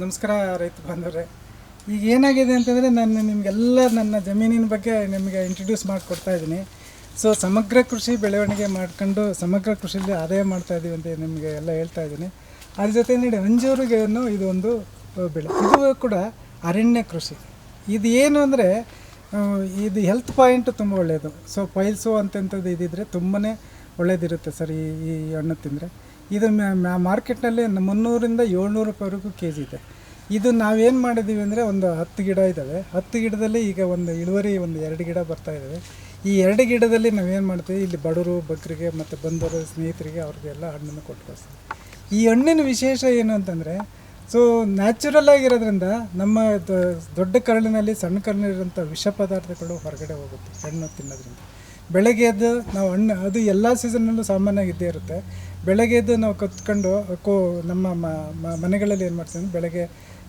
ನಮಸ್ಕಾರ ರೈತ ಬಾಂಧವರೇ. ಈಗ ಏನಾಗಿದೆ ಅಂತಂದರೆ ನಾನು ನಿಮಗೆಲ್ಲ ನನ್ನ ಜಮೀನಿನ ಬಗ್ಗೆ ನಿಮಗೆ ಇಂಟ್ರಡ್ಯೂಸ್ ಮಾಡಿಕೊಡ್ತಾ ಇದ್ದೀನಿ. ಸೊ ಸಮಗ್ರ ಕೃಷಿ ಬೆಳವಣಿಗೆ ಮಾಡ್ಕೊಂಡು ಸಮಗ್ರ ಕೃಷಿಯಲ್ಲಿ ಆದಾಯ ಮಾಡ್ತಾ ಇದ್ದೀವಿ ಅಂತ ನಿಮಗೆ ಎಲ್ಲ ಹೇಳ್ತಾ ಇದ್ದೀನಿ. ಅದ್ರ ಜೊತೆ ನೋಡಿ ಅಂಜೂರಿಗೆ ಇದೊಂದು ಬೆಳೆ. ಇದು ಕೂಡ ಅರಣ್ಯ ಕೃಷಿ. ಇದು ಏನು ಅಂದರೆ ಇದು ಹೆಲ್ತ್ ಪಾಯಿಂಟ್ ತುಂಬ ಒಳ್ಳೆಯದು ಸೊ ಪೈಲ್ಸು ಅಂತಂಥದ್ದು ಇದಿದ್ರೆ ತುಂಬಾ ಒಳ್ಳೇದಿರುತ್ತೆ ಸರ್ ಈ ಈ ಹಣ್ಣು ತಿಂದರೆ. ಇದು ಮಾರ್ಕೆಟ್ನಲ್ಲಿ ಮುನ್ನೂರಿಂದ ಏಳ್ನೂರು ರೂಪಾಯಿವರೆಗೂ ಕೆ ಜಿ ಇದೆ. ಇದು ನಾವೇನು ಮಾಡಿದ್ದೀವಿ ಅಂದರೆ ಒಂದು ಹತ್ತು ಗಿಡ ಇದ್ದಾವೆ. ಹತ್ತು ಗಿಡದಲ್ಲಿ ಈಗ ಒಂದು ಇಳುವರಿ ಒಂದು ಎರಡು ಗಿಡ ಬರ್ತಾ ಇದ್ದಾವೆ. ಈ ಎರಡು ಗಿಡದಲ್ಲಿ ನಾವೇನು ಮಾಡ್ತೀವಿ? ಇಲ್ಲಿ ಬಡವರು ಬಕ್ರಿಗೆ ಮತ್ತು ಬಂದವರು, ಸ್ನೇಹಿತರಿಗೆ ಅವ್ರಿಗೆಲ್ಲ ಹಣ್ಣನ್ನು ಕೊಟ್ಟು ಕಳಿಸ್ತೀವಿ ಈ ಹಣ್ಣಿನ ವಿಶೇಷ ಏನು ಅಂತಂದರೆ, ಸೊ ನ್ಯಾಚುರಲ್ ಆಗಿರೋದ್ರಿಂದ ನಮ್ಮ ದೊಡ್ಡ ಕರಳಿನಲ್ಲಿ ಸಣ್ಣ ಕರಳಿರೋಂಥ ವಿಷ ಪದಾರ್ಥಗಳು ಹೊರಗಡೆ ಹೋಗುತ್ತೆ, ಹಣ್ಣು ತಿನ್ನೋದ್ರಿಂದ. ಬೆಳಗ್ಗೆ ಎದ್ದು ನಾವು ಹಣ್ಣು ಅದು ಎಲ್ಲ ಸೀಸನ್ನಲ್ಲೂ ಸಾಮಾನ್ಯವಾಗಿ ಇದ್ದೇ ಇರುತ್ತೆ. ಬೆಳಗ್ಗೆ ಎದ್ದು ನಾವು ಕತ್ಕೊಂಡು, ಕೋ, ನಮ್ಮ ಮನೆಗಳಲ್ಲಿ ಏನು ಮಾಡ್ತೀವಿ ಅಂದ್ರೆ ಬೆಳಗ್ಗೆ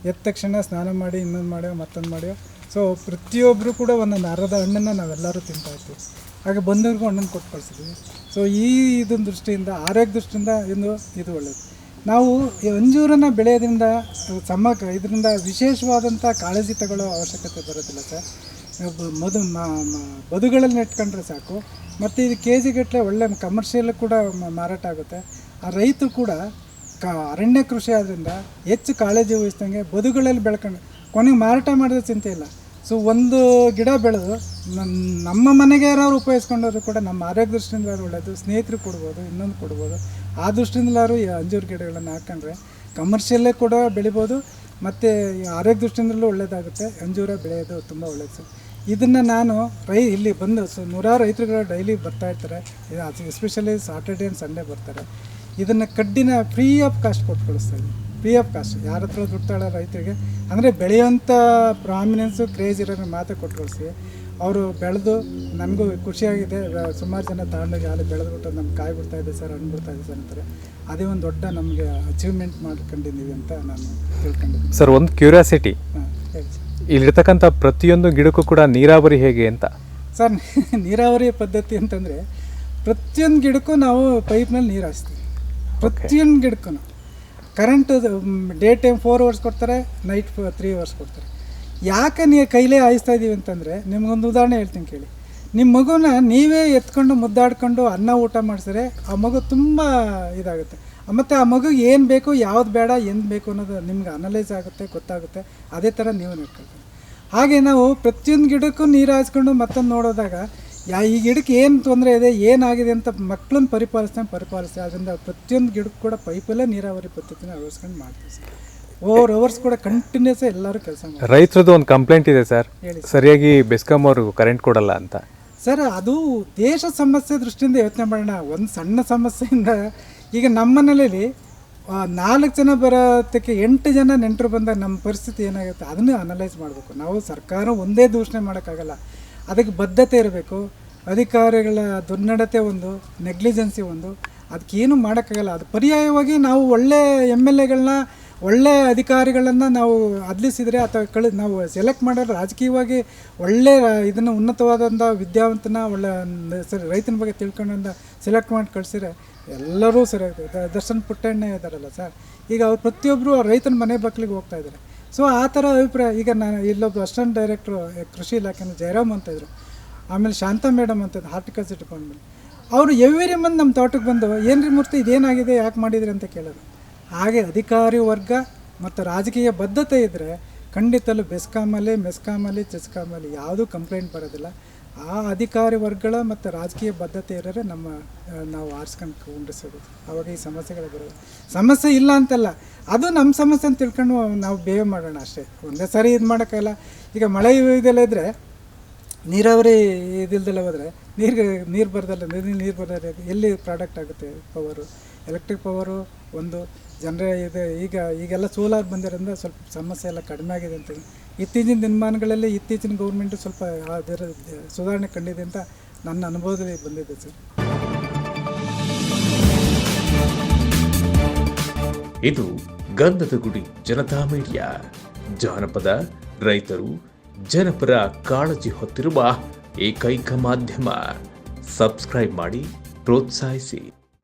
ಎದ್ದ ತಕ್ಷಣ ಸ್ನಾನ ಮಾಡಿ, ಇನ್ನೊಂದು ಮಾಡ್ಯೋ, ಮತ್ತೊಂದು ಮಾಡ್ಯೋ. ಸೊ ಪ್ರತಿಯೊಬ್ಬರು ಕೂಡ ಒಂದೊಂದು ಅರ್ಧ ಹಣ್ಣನ್ನು ನಾವೆಲ್ಲರೂ ತಿಂತಾ ಇರ್ತೀವಿ. ಹಾಗೆ ಬಂದವ್ರಿಗೂ ಹಣ್ಣನ್ನು ಕೊಟ್ಟು ಕಳಿಸಿದ್ವಿ. ಸೊ ಈ ಇದೊಂದು ದೃಷ್ಟಿಯಿಂದ ಆರೋಗ್ಯ ದೃಷ್ಟಿಯಿಂದ ಇದು ಇದು ಒಳ್ಳೆಯದು ನಾವು ಅಂಜೂರನ್ನು ಬೆಳೆಯೋದ್ರಿಂದ ಸಮ ಇದರಿಂದ ವಿಶೇಷವಾದಂಥ ಕಾಳಜಿ ತಗೊಳ್ಳೋ ಅವಶ್ಯಕತೆ ಬರೋದಿಲ್ಲ ಸರ್. ಬ- ಮಧು ಮ- ಮ- ಬದುಗಳಲ್ಲಿ ನೆಟ್ಕೊಂಡ್ರೆ ಸಾಕು. ಮತ್ತು ಇದು ಕೆ ಜಿಗಟ್ಟಲೆ ಒಳ್ಳೆ ಕಮರ್ಷಿಯಲ್ ಕೂಡ ಮಾರಾಟ ಆಗುತ್ತೆ. ಆ ರೈತರು ಕೂಡ ಕ, ಅರಣ್ಯ ಕೃಷಿ ಆದ್ದರಿಂದ ಹೆಚ್ಚು ಕಾಳಜಿ ವಹಿಸ್ದಂಗೆ ಬದುಗಳಲ್ಲಿ ಬೆಳ್ಕೊಂಡು, ಕೊನೆಗೆ ಮಾರಾಟ ಮಾಡಿದ್ರೆ ಚಿಂತೆ ಇಲ್ಲ. ಸೊ ಒಂದು ಗಿಡ ಬೆಳೆದು ನಮ್ಮ ಮನೆಗೆ ಯಾರು ಉಪಯೋಗಿಸ್ಕೊಂಡವರು ಕೂಡ ನಮ್ಮ ಆರೋಗ್ಯ ದೃಷ್ಟಿಯಿಂದ ಒಳ್ಳೆಯದು ಸ್ನೇಹಿತರು ಕೊಡ್ಬೋದು, ಇನ್ನೊಂದು ಕೊಡ್ಬೋದು. ಆ ದೃಷ್ಟಿಯಿಂದಲಾದ್ರು ಅಂಜೂರು ಗಿಡಗಳನ್ನು ಹಾಕೊಂಡ್ರೆ ಕಮರ್ಷಿಯಲ್ಲೇ ಕೂಡ ಬೆಳಿಬೋದು, ಮತ್ತು ಆರೋಗ್ಯ ದೃಷ್ಟಿಯಿಂದಲೂ ಒಳ್ಳೆಯದಾಗುತ್ತೆ ಅಂಜೂರ ಬೆಳೆಯೋದು ತುಂಬ ಒಳ್ಳೆಯದು ಇದನ್ನು ನಾನು ರೈ ಇಲ್ಲಿ ಬಂದು ಸೊ ನೂರಾರು ರೈತರುಗಳು ಡೈಲಿ ಬರ್ತಾ ಇರ್ತಾರೆ. ಎಸ್ಪೆಷಲಿ ಸಾಟರ್ಡೆ ಆ್ಯಂಡ್ ಸಂಡೇ ಬರ್ತಾರೆ. ಇದನ್ನು ಕಡ್ಡಿನ ಫ್ರೀ ಆಫ್ ಕಾಸ್ಟ್ ಕೊಟ್ಟು ಕಳಿಸ್ತಾ ಇದ್ದೀನಿ ಫ್ರೀ ಆಫ್ ಕಾಸ್ಟ್ ಯಾರ ಹತ್ರ ದುಡ್ತಾಳೆ ರೈತರಿಗೆ. ಅಂದರೆ ಬೆಳೆಯುವಂಥ ಪ್ರಾಮಿನೆನ್ಸು ಕ್ರೇಜ್ ಇರೋನ ಮಾತ್ರ ಕೊಟ್ಟು ಕಳಿಸ್ತೀವಿ ಅವರು ಬೆಳೆದು ನನಗೂ ಖುಷಿಯಾಗಿದೆ. ಸುಮಾರು ಜನ ತಗೊಂಡೋಗಿ ಅಲ್ಲಿ ಬೆಳೆದ್ಬಿಟ್ಟು ನಮ್ಗೆ ಕಾಯಿ ಬಿಡ್ತಾ ಇದೆ ಸರ್ ಹಣ್ಣು ಬಿಡ್ತಾಯಿದೆ ಇದೆ ಸರ್ ಅಂತಾರೆ. ಅದೇ ಒಂದು ದೊಡ್ಡ ನಮಗೆ ಅಚೀವ್ಮೆಂಟ್ ಮಾಡ್ಕೊಂಡಿದ್ದೀವಿ ಅಂತ ನಾನು ತಿಳ್ಕೊಂಡಿದ್ದೀನಿ. ಸರ್ ಒಂದು ಕ್ಯೂರಿಯಾಸಿಟಿ ಹಾಂ ಹೇಳಿ ಸರ್. ಇಲ್ಲಿರ್ತಕ್ಕಂಥ ಪ್ರತಿಯೊಂದು ಗಿಡಕ್ಕೂ ಕೂಡ ನೀರಾವರಿ ಹೇಗೆ ಅಂತ? ಸರ್, ನೀರಾವರಿ ಪದ್ಧತಿ ಅಂತಂದರೆ ಪ್ರತಿಯೊಂದು ಗಿಡಕ್ಕೂ ನಾವು ಪೈಪ್ನಲ್ಲಿ ನೀರು ಹಾಸ್ತೀವಿ ಪ್ರತಿಯೊಂದು ಗಿಡಕ್ಕೂ current day time four hours ಕೊಡ್ತಾರೆ ನೈಟ್ ತ್ರೀ ಅವರ್ಸ್ ಕೊಡ್ತಾರೆ. ಯಾಕೆ ನೀವು ಕೈಲೇ ಹಾಯಿಸ್ತಾ ಇದ್ದೀವಿ ಅಂತಂದರೆ, ನಿಮ್ಗೊಂದು ಉದಾಹರಣೆ ಹೇಳ್ತೀನಿ ಕೇಳಿ. ನಿಮ್ಮ ಮಗುನ ನೀವೇ ಎತ್ಕೊಂಡು ಮುದ್ದಾಡ್ಕೊಂಡು ಅನ್ನ ಊಟ ಮಾಡಿಸಿದ್ರೆ ಆ ಮಗು ತುಂಬ ಇದಾಗುತ್ತೆ. ಮತ್ತು ಆ ಮಗುಗೆ ಏನು ಬೇಕು ಯಾವ್ದು ಬೇಡ ಏನು ಬೇಕು ಅನ್ನೋದು ನಿಮ್ಗೆ ಅನಲೈಸ್ ಆಗುತ್ತೆ ಗೊತ್ತಾಗುತ್ತೆ. ಅದೇ ಥರ ನೀವು ನೋಡ್ಕೊಳ್ತೀವಿ ಹಾಗೆ ನಾವು ಪ್ರತಿಯೊಂದು ಗಿಡಕ್ಕೂ ನೀರು ಹಾಯಿಸ್ಕೊಂಡು ಮತ್ತೊಂದು ನೋಡೋದಾಗ ಯಾ ಈ ಗಿಡಕ್ಕೆ ಏನು ತೊಂದರೆ ಇದೆ ಏನಾಗಿದೆ ಅಂತ ಮಕ್ಕಳನ್ನ ಪರಿಪಾಲಿಸ್ದಂಗೆ ಪರಿಪಾಲಿಸ್ತೀವಿ ಅದರಿಂದ ಪ್ರತಿಯೊಂದು ಗಿಡಕ್ಕೂ ಕೂಡ ಪೈಪಲ್ಲೇ ನೀರಾವರಿ ಪದ್ಧತಿನ ಅಳವಡಿಸ್ಕೊಂಡು ಮಾಡ್ತೀವಿ ಸರ್. ಓವರ್ ಅವರ್ಸ್ ಕೂಡ ಕಂಟಿನ್ಯೂಸ್ ಎಲ್ಲರೂ ಕೆಲಸ ಮಾಡ್ತಾರೆ ರೈತರದ್ದು ಒಂದು ಕಂಪ್ಲೇಂಟ್ ಇದೆ ಸರ್. ಹೇಳಿ ಸರಿಯಾಗಿ ಬೆಸ್ಕಾಂ ಅವ್ರಿಗೂ ಕರೆಂಟ್ ಕೊಡಲ್ಲ ಅಂತ. ಸರ್ ಅದು ದೇಶ ಸಮಸ್ಯೆ ದೃಷ್ಟಿಯಿಂದ ಯೋಚನೆ ಮಾಡೋಣ. ಒಂದು ಸಣ್ಣ ಸಮಸ್ಯೆಯಿಂದ ಈಗ ನಮ್ಮ ಮನೇಲಿ ನಾಲ್ಕು ಜನ ಬರೋದಕ್ಕೆ ಎಂಟು ಜನ ನೆಂಟರು ಬಂದಾಗ ನಮ್ಮ ಪರಿಸ್ಥಿತಿ ಏನಾಗುತ್ತೆ? ಅದನ್ನು ಅನಲೈಸ್ ಮಾಡಬೇಕು. ನಾವು ಸರ್ಕಾರ ಒಂದೇ ದೂಷಣೆ ಮಾಡೋಕ್ಕಾಗಲ್ಲ. ಅದಕ್ಕೆ ಬದ್ಧತೆ ಇರಬೇಕು. ಅಧಿಕಾರಿಗಳ ದುರ್ನಡತೆ ಒಂದು ನೆಗ್ಲಿಜೆನ್ಸಿ ಒಂದು. ಅದಕ್ಕೇನು ಮಾಡೋಕ್ಕಾಗಲ್ಲ. ಅದು ಪರ್ಯಾಯವಾಗಿ ನಾವು ಒಳ್ಳೆ ಎಂ ಎಲ್ ಎಗಳನ್ನ, ಒಳ್ಳೆ ಅಧಿಕಾರಿಗಳನ್ನು ನಾವು ಅದ್ಲಿಸಿದರೆ ಅಥವಾ ಕಳಿ, ನಾವು ಸೆಲೆಕ್ಟ್ ಮಾಡೋರು ರಾಜಕೀಯವಾಗಿ ಒಳ್ಳೆ ಇದನ್ನು ಉನ್ನತವಾದಂಥ ವಿದ್ಯಾವಂತನ, ಒಳ್ಳೆ ರೈತನ ಬಗ್ಗೆ ತಿಳ್ಕೊಂಡಂಥ ಸೆಲೆಕ್ಟ್ ಮಾಡಿ ಕಳಿಸಿದ್ರೆ ಎಲ್ಲರೂ ಸರಿ ಆಗ್ತದೆ ದರ್ಶನ್ ಪುಟ್ಟಣ್ಣ ಇದ್ದಾರಲ್ಲ ಸರ್, ಈಗ ಅವ್ರು ಪ್ರತಿಯೊಬ್ಬರು ರೈತನ ಮನೆ ಬಾಗಿಲಿಗೆ ಹೋಗ್ತಾ ಇದ್ದಾರೆ. ಸೊ ಆ ಥರ ಅಭಿಪ್ರಾಯ, ಈಗ ನಾನು ಇಲ್ಲೊಬ್ಬ ಅಸಿಸ್ಟೆಂಟ್ ಡೈರೆಕ್ಟ್ರು ಕೃಷಿ ಇಲಾಖೆನ ಜಯರಾಮ್ ಅಂತ ಇದ್ರು. ಆಮೇಲೆ ಶಾಂತ ಮೇಡಮ್ ಅಂತ ಹಾರ್ಟಿಕಲ್ಚರ್ ಡಿಪಾರ್ಟ್ಮೆಂಟ್. ಅವರು ಎವ್ರಿ ಮಂತ್ ನಮ್ಮ ತೋಟಕ್ಕೆ ಬಂದು, ಏನ್ರಿ ಮೂರ್ತಿ ಇದೇನಾಗಿದೆ, ಯಾಕೆ ಮಾಡಿದ್ರಿ ಅಂತ ಕೇಳೋದು. ಹಾಗೆ ಅಧಿಕಾರಿ ವರ್ಗ ಮತ್ತು ರಾಜಕೀಯ ಬದ್ಧತೆ ಇದ್ದರೆ ಖಂಡಿತಲ್ಲೂ ಬೆಸ್ಕಾಮಲ್ಲಿ, ಮೆಸ್ಕಾಮಲ್ಲಿ, ಚೆಸ್ಕಾಮಲ್ಲಿ ಯಾವುದೂ ಕಂಪ್ಲೇಂಟ್ ಬರೋದಿಲ್ಲ. ಆ ಅಧಿಕಾರಿ ವರ್ಗಗಳ ಮತ್ತು ರಾಜಕೀಯ ಬದ್ಧತೆ ಇರೋರೆ ನಮ್ಮ ನಾವು ಆರಿಸ್ಕೊಂಡು ಕುಂಡಿಸೋದು ಅವಾಗ ಈ ಸಮಸ್ಯೆಗಳು ಬರೋದು. ಸಮಸ್ಯೆ ಇಲ್ಲ ಅಂತಲ್ಲ, ಅದು ನಮ್ಮ ಸಮಸ್ಯೆ ಅಂತ ತಿಳ್ಕೊಂಡು ನಾವು ಬೇವ್ ಮಾಡೋಣ ಅಷ್ಟೇ. ಒಂದೇ ಸಾರಿ ಇದು ಮಾಡೋಕ್ಕಲ್ಲ ಈಗ ಮಳೆ ಇದೆಲ್ಲ ಇದ್ದರೆ ನೀರಾವರಿ ಇದಿಲ್ದೆಲ್ಲ ಹೋದರೆ, ನೀರಿಗೆ, ನೀರು ಬರ್ದಲ್ಲ ನೀರು ನೀರು ಬರ್ದಲ್ಲ, ಎಲ್ಲಿ ಪ್ರಾಡಕ್ಟ್ ಆಗುತ್ತೆ? ಪವರು ಎಲೆಕ್ಟ್ರಿಕ್ ಪವರು ಒಂದು ಜನರ ಇದು ಈಗ ಈಗೆಲ್ಲ ಸೋಲಾರ್ ಬಂದಿರೋದ್ರಿಂದ ಸ್ವಲ್ಪ ಸಮಸ್ಯೆ ಎಲ್ಲ ಕಡಿಮೆ ಆಗಿದೆ ಅಂತ ಇತ್ತೀಚಿನ ದಿನಮಾನಗಳಲ್ಲಿ ಇತ್ತೀಚಿನ ಗೌರ್ಮೆಂಟು ಸ್ವಲ್ಪ ಅದರ ಸುಧಾರಣೆ ಕಂಡಿದೆ ಅಂತ ನನ್ನ ಅನುಭವದಲ್ಲಿ ಬಂದಿದೆ ಸರ್. ಇದು ಗಂಧದ ಗುಡಿ, ಜನತಾ ಮೀಡಿಯಾ. ಜಾನಪದ, ರೈತರು, ಜನಪರ ಕಾಳಜಿ ಹೊತ್ತಿರುವ ಏಕೈಕ ಮಾಧ್ಯಮ. ಸಬ್ಸ್ಕ್ರೈಬ್ ಮಾಡಿ, ಪ್ರೋತ್ಸಾಹಿಸಿ.